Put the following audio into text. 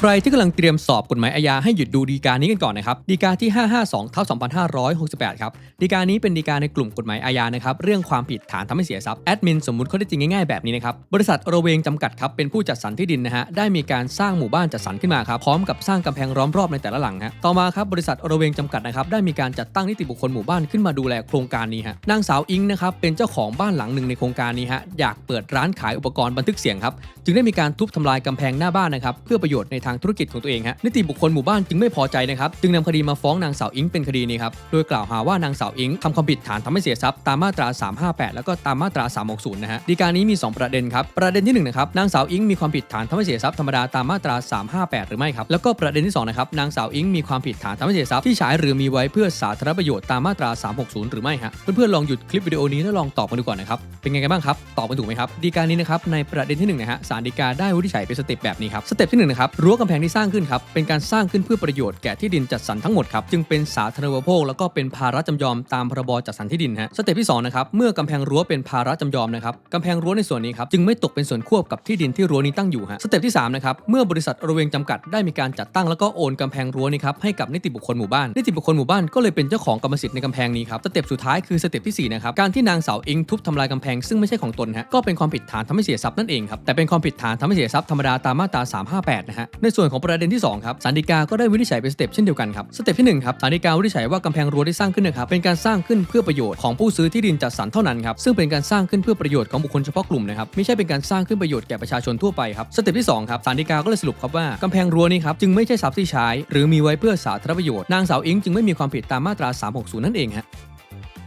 ใครที่กำลังเตรียมสอบกฎหมายอาญาให้หยุดดูดีกานี้กันก่อนนะครับดีกาที่ 552ทับ2568 ครับดีกานี้เป็นดีกาในกลุ่มกฎหมายอาญานะครับเรื่องความผิดฐานทำให้เสียทรัพย์แอดมินสมมุติข้อเท็จจริงง่ายๆแบบนี้นะครับบริษัทระเวงจำกัดครับเป็นผู้จัดสรรที่ดินนะฮะได้มีการสร้างหมู่บ้านจัดสรรขึ้นมาครับพร้อมกับสร้างกำแพงล้อมรอบในแต่ละหลังฮะต่อมาครับบริษัทระเวงจำกัดนะครับได้มีการจัดตั้งนิติบุคคลหมู่บ้านขึ้นมาดูแลโครงการนี้ฮะนางสาวอิงนะครับเป็นเจ้าของบ้านหลังหนึ่งในโครงการนี้ฮะอยากเปิดร้านขายอุปกรณ์บันทึกเสียงครับจึงได้มีการทุบทำลายกำแพงหน้าบ้านนะครับเพื่อประโยชน์ในทางธุรกิจของตัวเองฮะนิติบุคคลหมู่บ้านจึงไม่พอใจนะครับจึงนำคดีมาฟ้องนางสาวอิงเป็นคดีนี้ครับโดยกล่าวหาว่านางสาวอิงทำความผิดฐานทำให้เสียทรัพย์ตามมาตรา 358 แล้วก็ตามมาตรา 360 นะฮะดีการนี้มี 2 ประเด็นครับประเด็นที่1นะครับนางสาวอิงมีความผิดฐานทำให้เสียทรัพย์ธรรมดาตามมาตรา 358 หรือไม่ครับแล้วก็ประเด็นที่2นะครับนางสาวอิงมีความผิดฐานทำให้เสียทรัพย์ที่ใช้หรือมีไว้เพื่อสาธารณประโยชน์ตามมาตรา 360 หรือไม่ฮะเพื่อนๆลองหยุดคลิปวิดีโอนี้แล้วลองตอบกันดูก่อนนะครับเป็นไงกันบ้างครับตอบกันถูกไหมครับดีการนี้นะครับในประเด็นที่หนึ่งนะฮะศาลฎีกาได้วินิจฉัยเป็นสเต็ปแบบนี้ครับสเต็ปที่หนึ่งนะครับรั้วกำแพงที่สร้างขึ้นครับ เป็นการสร้างขึ้นเพื่อประโยชน์แก่ที่ดินจัดสรรทั้งหมดครับ จึงเป็นสาธารณูปโภคแล้วก็เป็นภาระจำยอมตามพรบจัดสรรที่ดินฮะสเต็ปที่สองนะครับเมื่อกำแพงรั้วเป็นภาระจำยอมนะครับกำแพงรั้วในส่วนนี้ครับจึงไม่ตกเป็นส่วนควบกับที่ดินที่รั้วนี้ตั้งอยู่ฮะสเต็ปที่สามนะครับเมื่อบริษัทระเวงจำกัดได้มีการจัดตั้งแล้วก็โอนกำแพงรั้วนี้ครับให้กับนิติบุคคลหมู่บ้านนิติบุคคลหมู่บ้านก็เลยเป็นเจ้าของกรรมสิทธิ์ในกำแพงนี้ครับสเต็ปสุดท้ายคือสเต็ปที่สี่นะครับการที่นางสาวอิงทุบทำลายกำแพงซึ่งไม่ใช่ของตนฮะก็เป็นความผิดฐานทำให้เสียทรัพย์นั่นเองครับแต่เป็นความผิดฐานทำให้เสียทรัพย์ธรรมดาตามมาตรา358นะฮะในในส่วนของประเด็นที่2ครับสันติกาก็ได้วินิจฉัยเป็นสเต็ปเช่นเดียวกันครับสเต็ปที่1ครับสันติกาวินิจฉัยว่ากำแพงรั้วที่สร้างขึ้นนะครับเป็นการสร้างขึ้นเพื่อประโยชน์ของผู้ซื้อที่ดินจัดสรรเท่านั้นครับซึ่งเป็นการสร้างขึ้นเพื่อประโยชน์ของบุคคลเฉพาะกลุ่มนะครับไม่ใช่เป็นการสร้างขึ้นประโยชน์แก่ประชาชนทั่วไปครับสเต็ปที่2ครับสันติกาก็เลยสรุปครับว่ากำแพงรั้วนี้ครับจึงไม่ใช่ทรัพย์ที่ใช้ หรือมีไว้เพื่อสาธารณประโยชน์นางสาวอิงจึงไม่มีความผิดตามมาตรา 360 นั่นเองฮะ